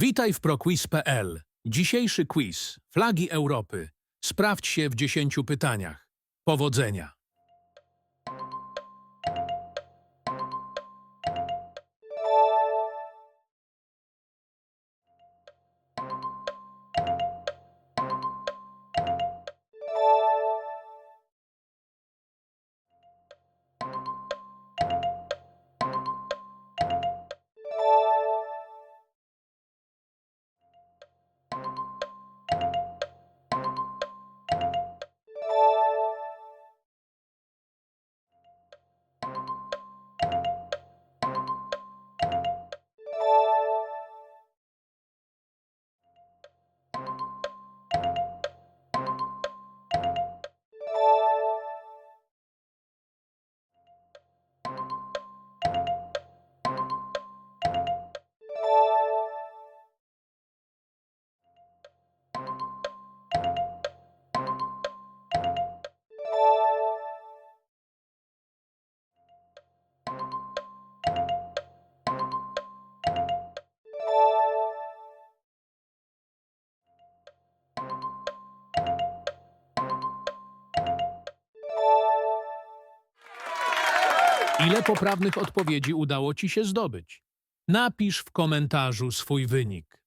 Witaj w proquiz.pl. Dzisiejszy quiz Flagi Europy. Sprawdź się w 10 pytaniach. Powodzenia. Ile poprawnych odpowiedzi udało Ci się zdobyć? Napisz w komentarzu swój wynik.